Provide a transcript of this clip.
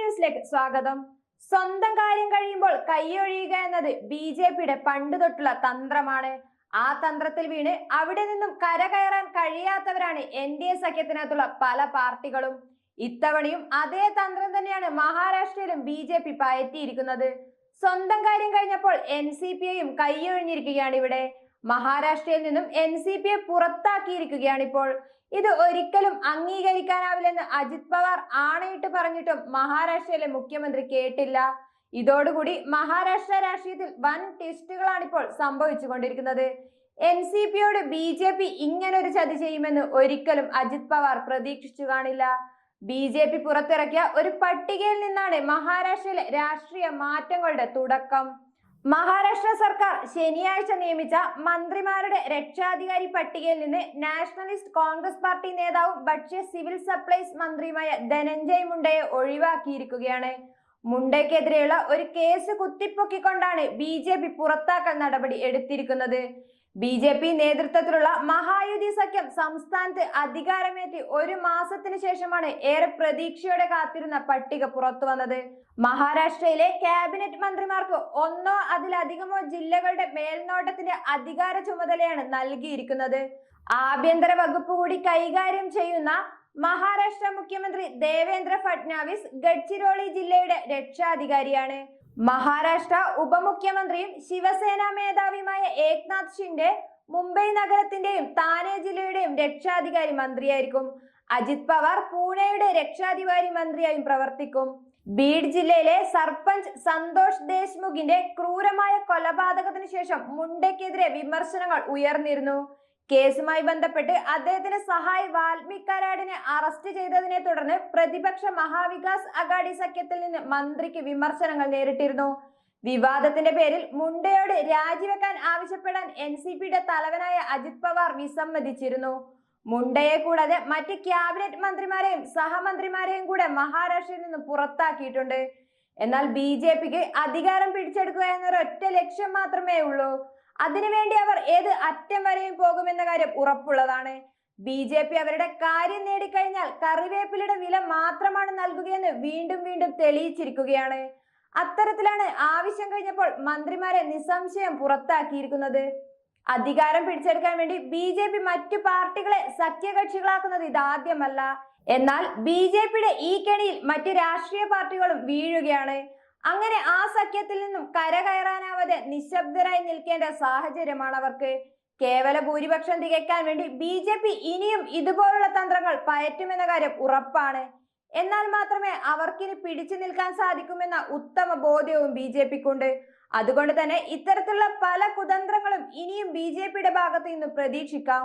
ന്യൂസിലേക്ക് സ്വാഗതം. സ്വന്തം കാര്യം കഴിയുമ്പോൾ കൈയൊഴിയുക എന്നത് ബി ജെ പിയുടെ പണ്ട് തൊട്ടുള്ള തന്ത്രമാണ്. ആ തന്ത്രത്തിൽ വീണ് അവിടെ നിന്നും കരകയറാൻ കഴിയാത്തവരാണ് എൻ ഡി എ സഖ്യത്തിനകത്തുള്ള പല പാർട്ടികളും. ഇത്തവണയും അതേ തന്ത്രം തന്നെയാണ് മഹാരാഷ്ട്രയിലും ബി ജെ പി പയറ്റിയിരിക്കുന്നത്. സ്വന്തം കാര്യം കഴിഞ്ഞപ്പോൾ എൻ സി പി ഐയും കൈയൊഴിഞ്ഞിരിക്കുകയാണ് ഇവിടെ. മഹാരാഷ്ട്രയിൽ നിന്നും എൻ സി പി യെ പുറത്താക്കിയിരിക്കുകയാണ് ഇപ്പോൾ. ഇത് ഒരിക്കലും അംഗീകരിക്കാനാവില്ലെന്ന് അജിത് പവാർ ആണയിട്ട് പറഞ്ഞിട്ടും മഹാരാഷ്ട്രയിലെ മുഖ്യമന്ത്രി കേട്ടില്ല. ഇതോടുകൂടി മഹാരാഷ്ട്ര രാഷ്ട്രീയത്തിൽ വൻ ട്വിസ്റ്റുകളാണ് ഇപ്പോൾ സംഭവിച്ചുകൊണ്ടിരിക്കുന്നത്. എൻ സി പിയോട് ബി ജെ പി ഇങ്ങനൊരു ചതി ചെയ്യുമെന്ന് ഒരിക്കലും അജിത് പവാർ പ്രതീക്ഷിച്ചു കാണില്ല. ബി ജെ പി പുറത്തിറക്കിയ ഒരു പട്ടികയിൽ നിന്നാണ് മഹാരാഷ്ട്രയിലെ രാഷ്ട്രീയ മാറ്റങ്ങളുടെ തുടക്കം. മഹാരാഷ്ട്ര സർക്കാർ ശനിയാഴ്ച നിയമിച്ച മന്ത്രിമാരുടെ രക്ഷാധികാരി പട്ടികയിൽ നിന്ന് നാഷണലിസ്റ്റ് കോൺഗ്രസ് പാർട്ടി നേതാവും ഭക്ഷ്യ സിവിൽ സപ്ലൈസ് മന്ത്രിയുമായ ധനഞ്ജയ് മുണ്ടയെ ഒഴിവാക്കിയിരിക്കുകയാണ്. മുണ്ടയ്ക്കെതിരെയുള്ള ഒരു കേസ് കുത്തിപ്പൊക്കിക്കൊണ്ടാണ് ബി ജെ പി പുറത്താക്കൽ നടപടി എടുത്തിരിക്കുന്നത്. ബി ജെ പി നേതൃത്വത്തിലുള്ള മഹായുതി സഖ്യം സംസ്ഥാനത്ത് അധികാരമേറ്റി ഒരു മാസത്തിന് ശേഷമാണ് ഏറെ പ്രതീക്ഷയോടെ കാത്തിരുന്ന പട്ടിക പുറത്തു വന്നത്. മഹാരാഷ്ട്രയിലെ ക്യാബിനറ്റ് മന്ത്രിമാർക്ക് ഒന്നോ അതിലധികമോ ജില്ലകളുടെ മേൽനോട്ടത്തിന്റെ അധികാര ചുമതലയാണ് നൽകിയിരിക്കുന്നത്. ആഭ്യന്തര വകുപ്പ് കൂടി കൈകാര്യം ചെയ്യുന്ന മഹാരാഷ്ട്ര മുഖ്യമന്ത്രി ദേവേന്ദ്ര ഫട്നാവിസ് ഗഡ്ചിരോളി ജില്ലയുടെ രക്ഷാധികാരിയാണ്. മഹാരാഷ്ട്ര ഉപമുഖ്യമന്ത്രിയും ശിവസേനാ മേധാവിയുമായ ഏക്നാഥ് ഷിൻഡെ മുംബൈ നഗരത്തിന്റെയും താനെ ജില്ലയുടെയും രക്ഷാധികാരി മന്ത്രിയായിരിക്കും. അജിത് പവാർ പൂനെയുടെ രക്ഷാധികാരി മന്ത്രിയായും പ്രവർത്തിക്കും. ബീഡ് ജില്ലയിലെ സർപഞ്ച് സന്തോഷ് ദേശ്മുഖിന്റെ ക്രൂരമായ കൊലപാതകത്തിന് ശേഷം മുണ്ടയ്ക്കെതിരെ വിമർശനങ്ങൾ ഉയർന്നിരുന്നു. കേസുമായി ബന്ധപ്പെട്ട് അദ്ദേഹത്തിന്റെ സഹായ് വാൽമീകരാടിനെ അറസ്റ്റ് ചെയ്തതിനെ തുടർന്ന് പ്രതിപക്ഷ മഹാവികാസ് അഗാഡി സഖ്യത്തിൽ നിന്ന് മന്ത്രിക്ക് വിമർശനങ്ങൾ നേരിട്ടിരുന്നു. വിവാദത്തിന്റെ പേരിൽ മുണ്ടയോട് രാജിവെക്കാൻ ആവശ്യപ്പെടാൻ എൻ സി പിയുടെ തലവനായ അജിത് പവാർ വിസമ്മതിച്ചിരുന്നു. മുണ്ടയെ കൂടാതെ മറ്റ് ക്യാബിനറ്റ് മന്ത്രിമാരെയും സഹമന്ത്രിമാരെയും കൂടെ മഹാരാഷ്ട്രയിൽ നിന്ന് പുറത്താക്കിയിട്ടുണ്ട്. എന്നാൽ ബി ജെ പിക്ക് അധികാരം പിടിച്ചെടുക്കുക എന്നൊരൊറ്റ ലക്ഷ്യം മാത്രമേ ഉള്ളൂ. അതിനുവേണ്ടി അവർ ഏത് അറ്റം വരെയും പോകുമെന്ന കാര്യം ഉറപ്പുള്ളതാണ്. ബി ജെ പി അവരുടെ കാര്യം നേടിക്കഴിഞ്ഞാൽ കറിവേപ്പിലയുടെ വില മാത്രമാണ് നൽകുകയെന്ന് വീണ്ടും വീണ്ടും തെളിയിച്ചിരിക്കുകയാണ്. അത്തരത്തിലാണ് ആവശ്യം കഴിഞ്ഞപ്പോൾ മന്ത്രിമാരെ നിസ്സംശയം പുറത്താക്കിയിരിക്കുന്നത്. അധികാരം പിടിച്ചെടുക്കാൻ വേണ്ടി ബി ജെ പി മറ്റു പാർട്ടികളെ സഖ്യകക്ഷികളാക്കുന്നത് ഇതാദ്യമല്ല. എന്നാൽ ബി ജെ പിയുടെ ഈ കെണിയിൽ മറ്റ് രാഷ്ട്രീയ പാർട്ടികളും വീഴുകയാണ്. അങ്ങനെ ആ സഖ്യത്തിൽ നിന്നും കരകയറാനാവാതെ നിശബ്ദരായി നിൽക്കേണ്ട സാഹചര്യമാണ് അവർക്ക്. കേവല ഭൂരിപക്ഷം തികയ്ക്കാൻ വേണ്ടി ബി ജെ പി ഇനിയും ഇതുപോലുള്ള തന്ത്രങ്ങൾ പയറ്റുമെന്ന കാര്യം ഉറപ്പാണ്. എന്നാൽ മാത്രമേ അവർക്കിനി പിടിച്ചു നിൽക്കാൻ സാധിക്കുമെന്ന ഉത്തമ ബോധ്യവും ബി ജെ പിക്കുണ്ട് അതുകൊണ്ട് തന്നെ ഇത്തരത്തിലുള്ള പല കുതന്ത്രങ്ങളും ഇനിയും ബി ജെ പിയുടെ ഭാഗത്ത് നിന്ന് പ്രതീക്ഷിക്കാം.